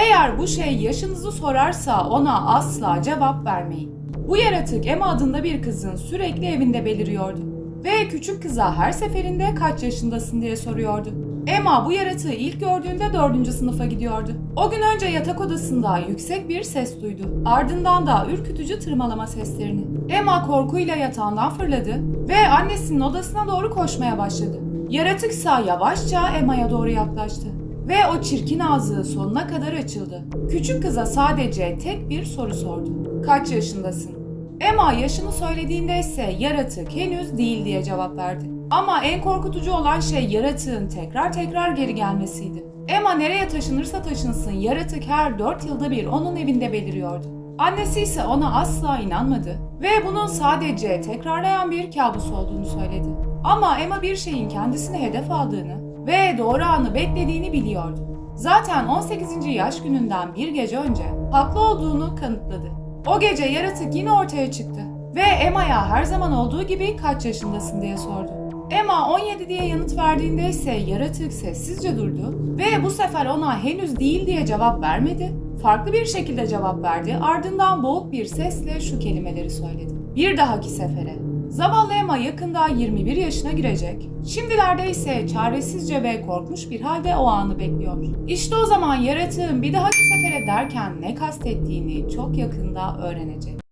Eğer bu şey yaşınızı sorarsa ona asla cevap vermeyin. Bu yaratık Emma adında bir kızın sürekli evinde beliriyordu. Ve küçük kıza her seferinde kaç yaşındasın diye soruyordu. Emma bu yaratığı ilk gördüğünde dördüncü sınıfa gidiyordu. O gün önce yatak odasında yüksek bir ses duydu. Ardından da ürkütücü tırmalama seslerini. Emma korkuyla yatağından fırladı ve annesinin odasına doğru koşmaya başladı. Yaratıksa yavaşça Emma'ya doğru yaklaştı. Ve o çirkin ağzı sonuna kadar açıldı. Küçük kıza sadece tek bir soru sordu. Kaç yaşındasın? Emma yaşını söylediğinde ise yaratık henüz değil diye cevap verdi. Ama en korkutucu olan şey yaratığın tekrar tekrar geri gelmesiydi. Emma nereye taşınırsa taşınsın yaratık her 4 yılda bir onun evinde beliriyordu. Annesi ise ona asla inanmadı ve bunun sadece tekrarlayan bir kabus olduğunu söyledi. Ama Emma bir şeyin kendisini hedef aldığını ve doğru anı beklediğini biliyordu. Zaten 18. yaş gününden bir gece önce haklı olduğunu kanıtladı. O gece yaratık yine ortaya çıktı ve Emma'ya her zaman olduğu gibi kaç yaşındasın diye sordu. Emma 17 diye yanıt verdiğinde ise yaratık sessizce durdu ve bu sefer ona henüz değil diye cevap vermedi. Farklı bir şekilde cevap verdi ardından boğuk bir sesle şu kelimeleri söyledi. Bir dahaki sefere. Zavallı Emma yakında 21 yaşına girecek. Şimdilerde ise çaresizce ve korkmuş bir halde o anı bekliyor. İşte o zaman yaratığın bir dahaki sefere derken ne kastettiğini çok yakında öğrenecek.